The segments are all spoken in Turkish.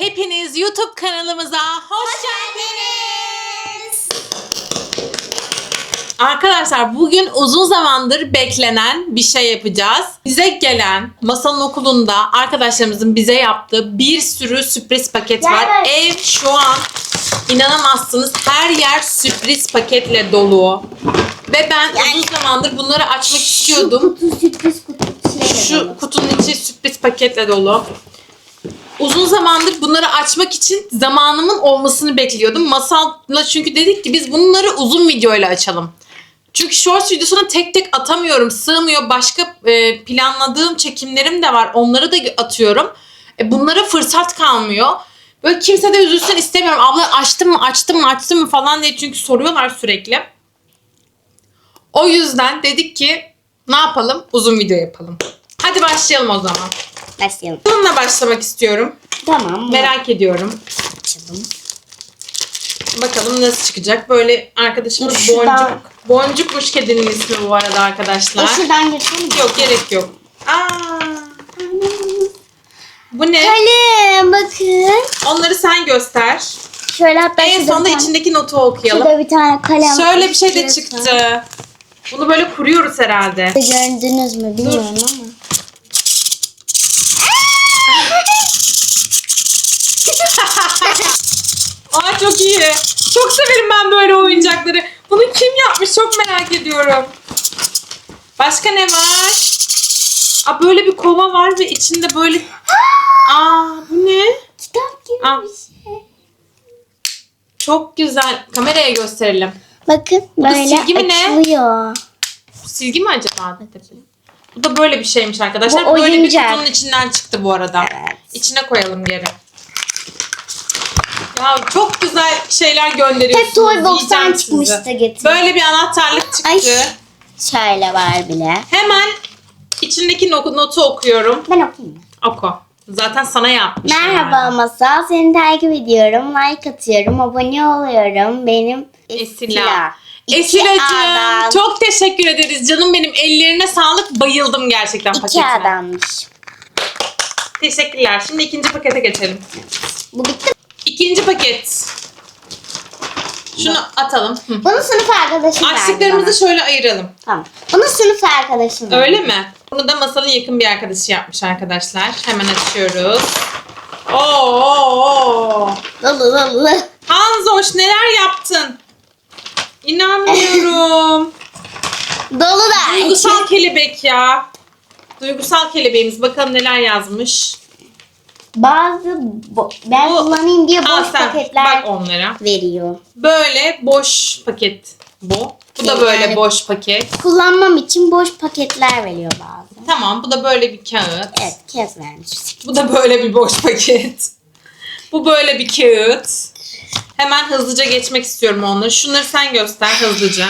Hepiniz YouTube kanalımıza hoş geldiniz. Arkadaşlar bugün uzun zamandır beklenen bir şey yapacağız. Bize gelen masanın okulunda arkadaşlarımızın bize yaptığı bir sürü sürpriz paket var. Ev şu an inanamazsınız her yer sürpriz paketle dolu. Ve ben uzun zamandır bunları açmak istiyordum. Şu kutu sürpriz kutu Şu dolu. kutunun içi sürpriz paketle dolu. Uzun zamandır bunları açmak için zamanımın olmasını bekliyordum. Masal'la çünkü dedik ki biz bunları uzun videoyla açalım. Çünkü shorts videosuna tek tek atamıyorum. Sığmıyor. Başka e, planladığım çekimlerim de var. Onları da atıyorum. E, bunlara fırsat kalmıyor. Böyle kimse de üzülsün istemiyorum. Abla açtım mı açtım mı açtım mı falan diye çünkü soruyorlar sürekli. O yüzden dedik ki ne yapalım? Uzun video yapalım. Hadi başlayalım o zaman. Başlayalım. Bununla başlamak istiyorum. Tamam. Merak ediyorum. açalım. Bakalım nasıl çıkacak. Böyle arkadaşımız Dur, şuradan- Boncuk. Boncukmuş kedinin ismi bu arada arkadaşlar. E şuradan geçelim? Yok gerek yok. Aa, bu ne? Kalem bakın. Onları sen göster. Şöyle hatta En şurada sonunda bir tane, içindeki notu okuyalım. şurada bir tane kalem. Şöyle bir şey de çıktı. Bunu böyle kuruyoruz herhalde. Gördünüz mü bilmiyorum ama. Çok iyi. Çok severim ben böyle oyuncakları. Bunu kim yapmış çok merak ediyorum. Başka ne var? Aa böyle bir kova var ve içinde böyle... Aa bu ne? Kitap gibi Al. bir şey. Çok güzel. Kameraya gösterelim. Bakın da böyle silgi mi ne? açılıyor. Bu silgi mi acaba? Bu da böyle bir şeymiş arkadaşlar. Bu böyle bir oyuncak. kutunun içinden çıktı bu arada. Evet. İçine koyalım geri. Ya çok güzel şeyler gönderiyorsunuz. Hep Toy Box'tan Yiyeceğim sizi. çıkmıştı getir. Böyle bir anahtarlık çıktı. Ay. Şöyle var bile. Hemen içindeki no- notu okuyorum. Ben okuyayım. mı? Oku. Zaten sana yapmış. Merhaba. Masal. Seni takip ediyorum. Like atıyorum. Abone oluyorum. Benim Esila. İki Esilacığım adam. çok teşekkür ederiz canım benim. Ellerine sağlık. Bayıldım gerçekten İki paketine. adammış. Teşekkürler. Şimdi ikinci pakete geçelim. Bu bitti? İkinci paket. Şunu atalım. Hı. Bunu sınıf arkadaşım verdi bana. Açtıklarımızı şöyle ayıralım. Tamam. Bunu sınıf arkadaşım verdi. Öyle mi? Bunu da masalın yakın bir arkadaşı yapmış arkadaşlar. Hemen açıyoruz. Oo, oo, oo. Dolu. Hanzoş neler yaptın? İnanmıyorum. Dolu da. Duygusal kelebek ya. Duygusal kelebeğimiz. Bakalım neler yazmış. Bazı ben Bu- kullanayım diye Al boş sen paketler bak onlara. veriyor. Böyle boş paket bu. Bu da Yani- böyle boş paket. Kullanmam için boş paketler veriyor bazen. Tamam bu da böyle bir kağıt. Evet kez vermiş. Bu da böyle bir boş paket. Bu böyle bir kağıt. Hemen hızlıca geçmek istiyorum onları. Şunları sen göster hızlıca.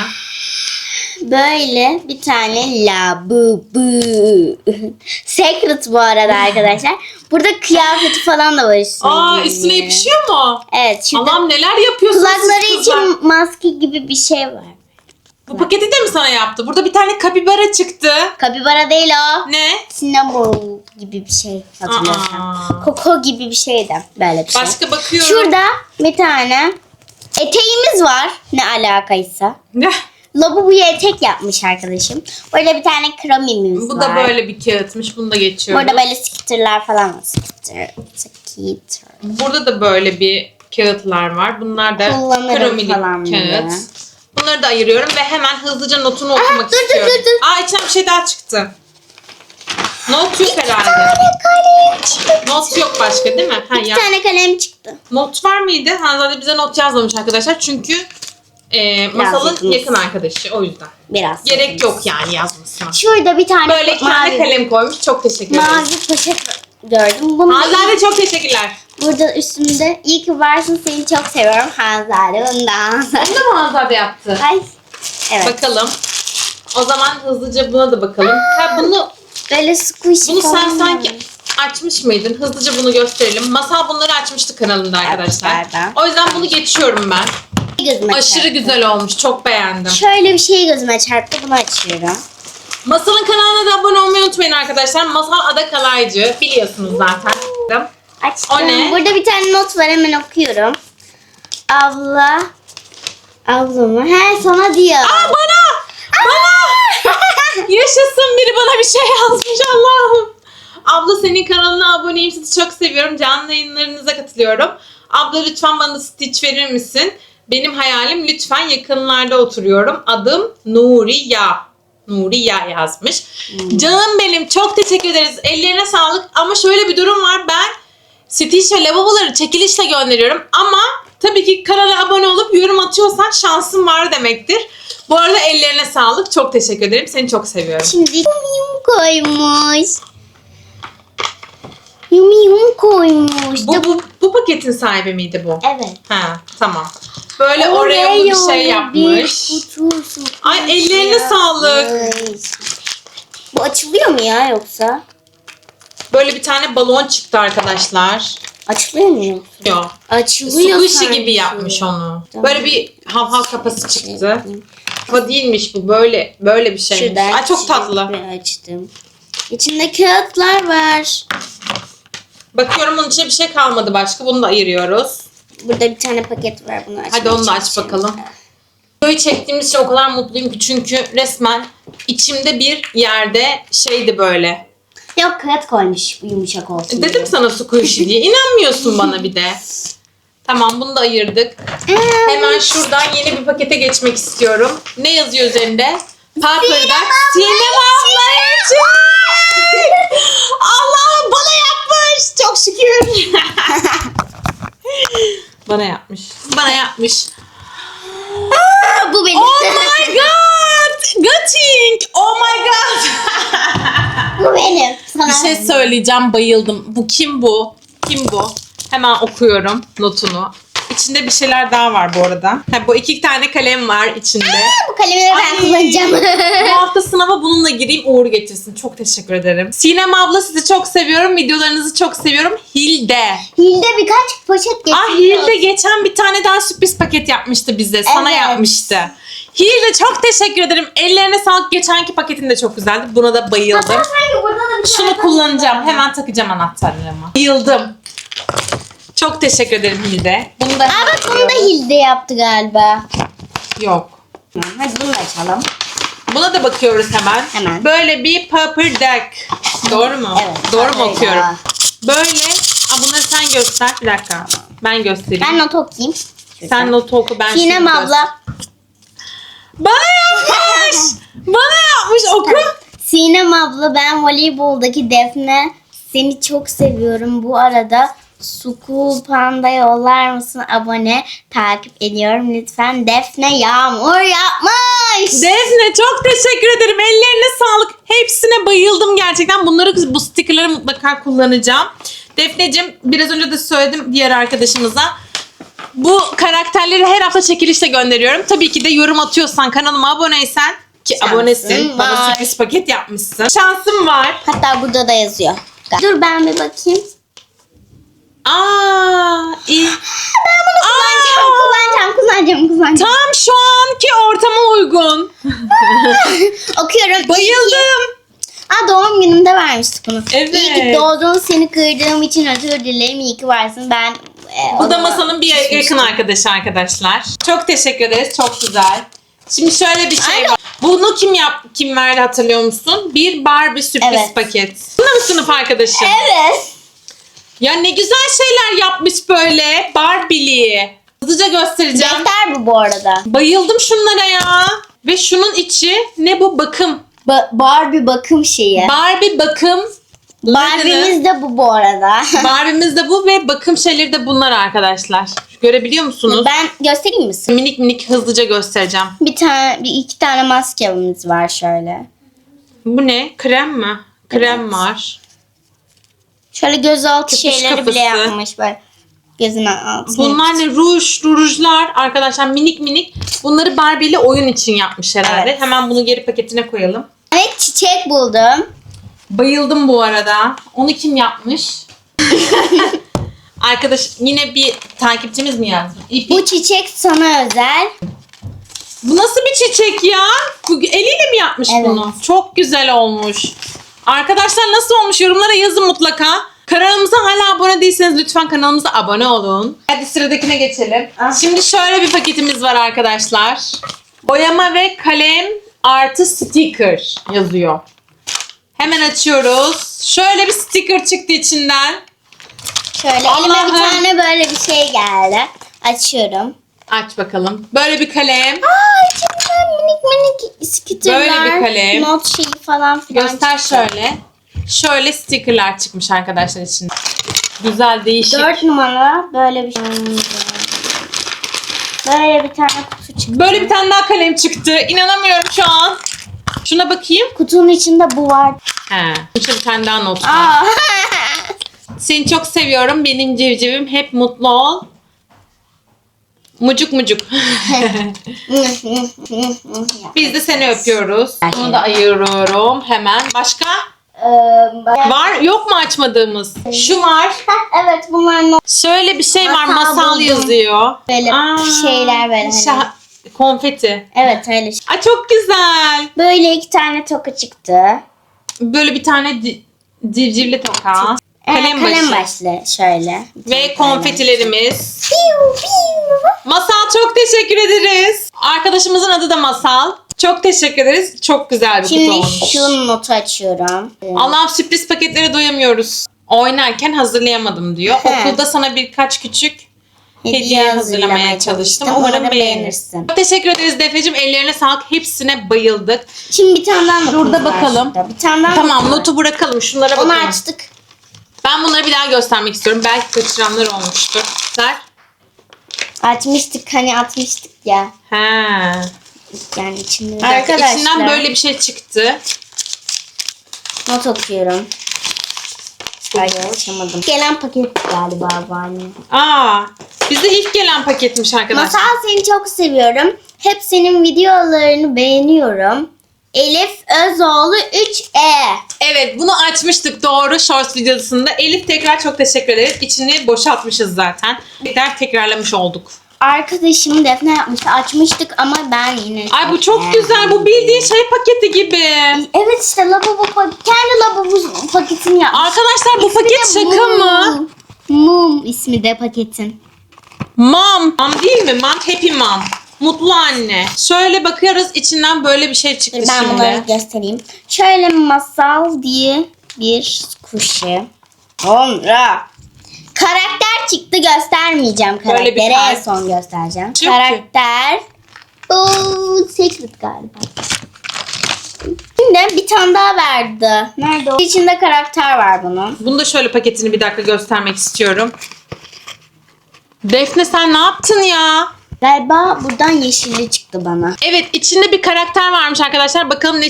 Böyle bir tane la bu bu. Secret bu arada arkadaşlar. Burada kıyafeti falan da var üstüne. Aa giyince. üstüne yapışıyor mu? Evet şurada Allah'ım neler yapıyorsunuz siz kulakları kızlar. için maske gibi bir şey var. Bu paketi de mi sana yaptı? Burada bir tane kapibara çıktı. Kapibara değil o. Ne? Cinnamon gibi bir şey hatırlıyorsam. Aa. Koko gibi bir şeydi. Böyle bir şey. Başka bakıyorum. Şurada bir tane eteğimiz var. Ne alakaysa. Ne? Labubu'ya etek yapmış arkadaşım. Böyle bir tane kremimiz Bu var. da böyle bir kağıtmış. Bunu da geçiyorum. Burada böyle skitterler falan var. Skitter. Skitter. Burada da böyle bir kağıtlar var. Bunlar da Kullanırım kromili falan kağıt. diye. Bunları da ayırıyorum ve hemen hızlıca notunu okumak dur, dur, istiyorum. dur, dur. Aa içinden bir şey daha çıktı. Not yok herhalde. kalem çıktı. Not yok başka değil mi? Ha, Bir ya. tane kalem çıktı. Not var mıydı? Hanzade bize not yazmamış arkadaşlar. Çünkü e, masalın yakınız. yakın arkadaşı. O yüzden. Biraz. Gerek yok yani yazmasına. Şurada bir tane Böyle tane mavi, kalem koymuş. Çok teşekkür ederim. mavi poşet gördüm. Bunu Hanzade çok teşekkürler. burada üstünde iyi ki varsın seni çok seviyorum Hanzade bundan. Bunu da mı Hanzade yaptı? Ay. Evet. Bakalım. O zaman hızlıca buna da bakalım. Ha bunu Böyle squishy bunu sen falan sanki var. açmış mıydın? Hızlıca bunu gösterelim. Masal bunları açmıştı kanalında arkadaşlar. Açmışlardı. O yüzden bunu geçiyorum ben. Gözüme Aşırı çarptı. güzel olmuş. Çok beğendim. Şöyle bir şey gözüme çarptı. Bunu açıyorum. Masal'ın kanalına da abone olmayı unutmayın arkadaşlar. Masal Ada Kalaycı biliyorsunuz zaten. Açtım. O ne? Burada bir tane not var hemen okuyorum. Abla. Ablama. He sana diyor. Aa bana! Bana! Yaşasın biri bana bir şey yazmış Allah'ım. Abla senin kanalına aboneyim sizi çok seviyorum. Canlı yayınlarınıza katılıyorum. Abla lütfen bana stitch verir misin? Benim hayalim lütfen yakınlarda oturuyorum. Adım Nuriya. Nuriya yazmış. Canım benim çok teşekkür ederiz. Ellerine sağlık. Ama şöyle bir durum var. Ben Stitch ve lavaboları çekilişle gönderiyorum. Ama tabii ki kanala abone olup yorum atıyorsan şansın var demektir. Bu arada ellerine sağlık. Çok teşekkür ederim. Seni çok seviyorum. Şimdi koymuş. Yum yum koymuş. Bu, bu, bu paketin sahibi miydi bu? Evet. Ha tamam. Böyle oraya bir şey yapmış. kutusu Ay, ellerine sağlık. yapmış. Bu açılıyor mu ya yoksa? Böyle bir tane balon çıktı arkadaşlar. Açılıyor mu? Yok. Açılıyor Squishy sanki. gibi yapmış onu. Tamam. Böyle bir hav hav kafası çıktı. Kafa değilmiş bu. Böyle böyle bir şeymiş. Şuradan Ay çok tatlı. açtım. İçinde kağıtlar var. Bakıyorum onun içine bir şey kalmadı başka. Bunu da ayırıyoruz. Burada bir tane paket var bunu açmaya Hadi onu da aç çalışıyorum. bakalım. Videoyu çektiğimiz için o kadar mutluyum ki çünkü resmen içimde bir yerde şeydi böyle. Yok kağıt koymuş yumuşak olsun. Dedim diye. sana squishy diye. İnanmıyorsun bana bir de. Tamam bunu da ayırdık. Aa, Hemen şuradan yeni bir pakete geçmek istiyorum. Ne yazıyor üzerinde? Paper'dan sinema için. Allah'ım bana yapmış. Çok şükür. bana yapmış. Bana yapmış. bu benim. Oh my god. Gutting. Oh my god. bu benim. Sana. Bir şey söyleyeceğim bayıldım. Bu kim bu? Kim bu? Hemen okuyorum notunu. İçinde bir şeyler daha var bu arada. Ha, bu iki tane kalem var içinde. bu kalemleri ben Ay. kullanacağım. bu hafta sınava bununla gireyim uğur getirsin. Çok teşekkür ederim. Sinem abla sizi çok seviyorum. Videolarınızı çok seviyorum. Hilde. Hilde birkaç poşet getiriyor. Ah Hilde geçen bir tane daha sürpriz paket yapmıştı bize. Sana Evet. yapmıştı. Hilde çok teşekkür ederim. Ellerine sağlık. Geçenki paketin de çok güzeldi. Buna da bayıldım. Şunu kullanacağım. Hemen takacağım anahtarlarımı. Bayıldım. Çok teşekkür ederim Hilde. Bunu da Aa bak bunu da Hilde yaptı galiba. yok. Hadi bunu da açalım. Buna da bakıyoruz hemen. Hemen. Böyle bir paper deck. Doğru mu? Evet, Doğru mu öyle. okuyorum? Böyle. Aa, bunları sen göster. Bir dakika. Ben göstereyim. Ben not okuyayım. sen notu oku ben Sinem göster- abla. Bana yapmış. Bana yapmış. Oku. Sinem abla ben voleyboldaki Defne. Seni çok seviyorum. Bu arada School Panda yollar mısın abone? Takip ediyorum lütfen. Defne Yağmur yapmış. Defne çok teşekkür ederim. Ellerine sağlık. Hepsine bayıldım gerçekten. Bunları bu stickerları mutlaka kullanacağım. Defneciğim biraz önce de söyledim diğer arkadaşımıza. Bu karakterleri her hafta çekilişle gönderiyorum. Tabii ki de yorum atıyorsan kanalıma aboneysen ki Şansın abonesin. Bana var. sürpriz paket yapmışsın. Şansım var. Hatta burada da yazıyor. Dur ben bir bakayım. Aa, iyi. Kullanacağım, kullanacağım, kullanacağım, kullanacağım. Tam şu anki ortama uygun. Okuyorum. Bayıldım. Aa doğum gününde vermiştik bunu. Evet. İyi ki doğdun seni kırdığım için özür dilerim. İyi ki varsın. Ben e, Bu da onu- masanın bir yakın arkadaşı arkadaşlar. Çok teşekkür ederiz. Çok güzel. Şimdi şöyle bir şey var. Bunu kim yap kim verdi hatırlıyor musun? Bir Barbie sürpriz Evet. paket. Bu da mı sınıf arkadaşım? Evet. Ya ne güzel şeyler yapmış böyle. Barbie'li. Hızlıca göstereceğim. Defter bu bu arada. Bayıldım şunlara ya. Ve şunun içi ne bu? Bakım. Ba- Barbie bakım şeyi. Barbie bakım. Barbie'miz de bu bu arada. Barbie'miz de bu ve bakım şeyleri de bunlar arkadaşlar. Görebiliyor musunuz? ben göstereyim mi size? Minik minik hızlıca göstereceğim. Bir tane, bir iki tane maskemiz var şöyle. Bu ne? Krem mi? Krem Evet. var. Şöyle gözaltı Köpüş şeyleri kafası. bile yapmış böyle. Gözün altına. Bunlar ne? Ruj, rujlar arkadaşlar minik minik. Bunları Barbie ile oyun için yapmış herhalde. Evet. Hemen bunu geri paketine koyalım. Evet çiçek buldum. Bayıldım bu arada. Onu kim yapmış? Arkadaş yine bir takipçimiz mi yazdı? İpi- Bu çiçek sana özel. Bu nasıl bir çiçek ya? Bu eliyle mi yapmış Evet. bunu? Çok güzel olmuş. Arkadaşlar nasıl olmuş? Yorumlara yazın mutlaka. Kanalımıza hala abone değilseniz lütfen kanalımıza abone olun. Hadi sıradakine geçelim. Ah. Şimdi şöyle bir paketimiz var arkadaşlar. Boyama ve kalem artı sticker yazıyor. Hemen açıyoruz. Şöyle bir sticker çıktı içinden. Şöyle elime bir tane böyle bir şey geldi. Açıyorum. Aç bakalım. Böyle bir kalem. Aa içinden minik minik skitterler. Böyle bir kalem. Not şeyi falan filan Göster çıktı. şöyle. Şöyle stickerlar çıkmış arkadaşlar içinde. Güzel, değişik. Dört numara böyle bir şey. Böyle bir tane kutu çıktı. Böyle bir tane daha kalem çıktı. İnanamıyorum şu an. Şuna bakayım. Kutunun içinde bu var. He. İşte bir tane daha not var. Aa. Seni çok seviyorum. Benim civcivim. Hep mutlu ol. Mucuk mucuk. Biz de seni öpüyoruz. Bunu da ayırıyorum hemen. Başka? Ee, Var. Yok mu açmadığımız? Şu var. Evet bunlar not Şöyle bir şey var. Masal Masal buldum. yazıyor. böyle Aa, şeyler böyle. hani. konfeti. Evet öyle şey. Aa, çok güzel. Böyle iki tane toka çıktı. Böyle bir tane ci- civcivli toka. Kalem, kalem başı. başlı şöyle. Ve konfetilerimiz. Piu, piu. Masal çok teşekkür ederiz. Arkadaşımızın adı da Masal. Çok teşekkür ederiz. Çok güzel bir kutu Şimdi olmuş. şu notu açıyorum. Allah'ım sürpriz paketlere doyamıyoruz. Oynarken hazırlayamadım diyor. He. Okulda sana birkaç küçük hediye, hazırlamaya çalıştım. Umarım beğenirsin. Çok teşekkür ederiz Defneciğim. Ellerine sağlık. Hepsine bayıldık. Şimdi bir tane daha notumuz Şurada var bakalım. şurada. Bir tane daha Tamam notu var. notu bırakalım. Şunlara Onu bakalım. açtık. Ben bunları bir daha göstermek istiyorum. Belki kaçıranlar olmuştur. Ver. Açmıştık hani atmıştık ya. He. Yani içinde. Bir dakika, Arkadaşlar İçinden böyle bir şey çıktı. not okuyorum. Ay açamadım. Gelen paket galiba bu anne. Aa, bize ilk gelen paketmiş arkadaşlar. Masal seni çok seviyorum. Hep senin videolarını beğeniyorum. Elif Özoğlu 3E. Evet bunu açmıştık doğru shorts videosunda. Elif tekrar çok teşekkür ederiz. İçini boşaltmışız zaten. Tekrar tekrarlamış olduk. Arkadaşım Defne yapmıştı. Açmıştık ama ben yine... Ay bu çok güzel. Bu bildiğin şey paketi gibi. Evet işte lavabo pak- kendi lavabo paketini yapmış. Arkadaşlar bu paket İsmi de şaka Mum. mı? Mum ismi de paketin. Mom. Mom değil mi? Mom happy mom. Mutlu anne. Şöyle bakıyoruz içinden böyle bir şey çıktı Ben şimdi. bunları göstereyim. Şöyle masal diye bir kuşu. Sonra karakter çıktı göstermeyeceğim Böyle bir karakteri en kart. son göstereceğim. Ki. Karakter bu secret galiba. Şimdi bir tane daha verdi. Nerede o? İçinde karakter var bunun. Bunu da şöyle paketini bir dakika göstermek istiyorum. Defne sen ne yaptın ya? Galiba buradan yeşilli çıktı bana. Evet içinde bir karakter varmış arkadaşlar. Bakalım ne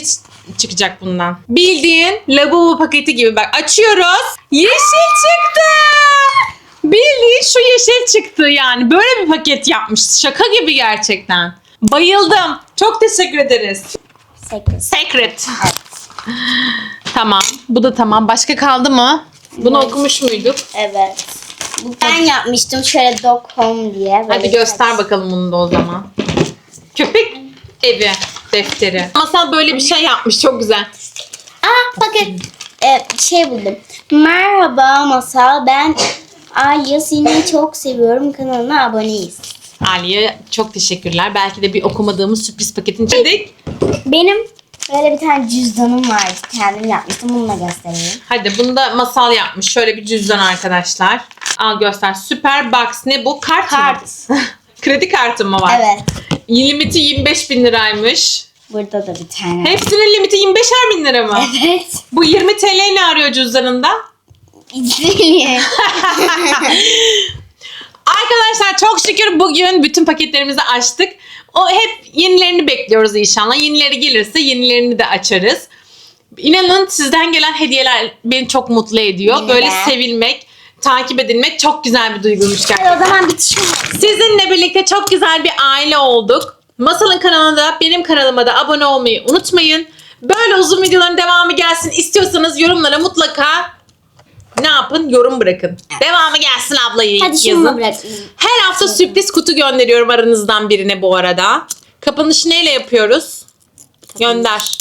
çıkacak bundan. Bildiğin lavabo paketi gibi bak açıyoruz. Yeşil çıktı. Bildiğin şu yeşil çıktı yani. Böyle bir paket yapmış. Şaka gibi gerçekten. Bayıldım. Çok teşekkür ederiz. Secret. Secret. Tamam. Bu da tamam. Başka kaldı mı? Bunu okumuş muyduk? Evet. Ben yapmıştım şöyle dog home diye. Böyle Hadi göster bakalım bunu da o zaman. Köpek evi defteri. Masal böyle bir şey yapmış. Çok güzel. Aa paket. Ee, şey buldum. Merhaba Masal. Ben Alya seni çok seviyorum. Kanalına aboneyiz. Ali'ye çok teşekkürler. Belki de bir okumadığımız sürpriz paketini çektik. Benim böyle bir tane cüzdanım vardı. Kendim yapmıştım. Bunu da göstereyim. Hadi bunu da masal yapmış. Şöyle bir cüzdan arkadaşlar. Al göster. Süper box. Ne bu? Kart, Kart. mı? Kredi kartı mı var? Evet. Limiti 25 bin liraymış. Burada da bir tane. Hepsinin limiti 25'er bin lira mı? Evet. Bu 20 TL ne arıyor cüzdanında? İzleyin. Arkadaşlar çok şükür bugün bütün paketlerimizi açtık. O hep yenilerini bekliyoruz inşallah. Yenileri gelirse yenilerini de açarız. İnanın sizden gelen hediyeler beni çok mutlu ediyor. Böyle sevilmek, takip edilmek çok güzel bir duyguymuş gerçekten. O zaman bitişiyor. Sizinle birlikte çok güzel bir aile olduk. Masal'ın kanalına da benim kanalıma da abone olmayı unutmayın. Böyle uzun videoların devamı gelsin istiyorsanız yorumlara mutlaka ne yapın? Yorum bırakın. Devamı gelsin ablayı Hadi şunu yazın. bırakayım. Her hafta sürpriz kutu gönderiyorum aranızdan birine bu arada. Kapanışı neyle yapıyoruz? Gönder.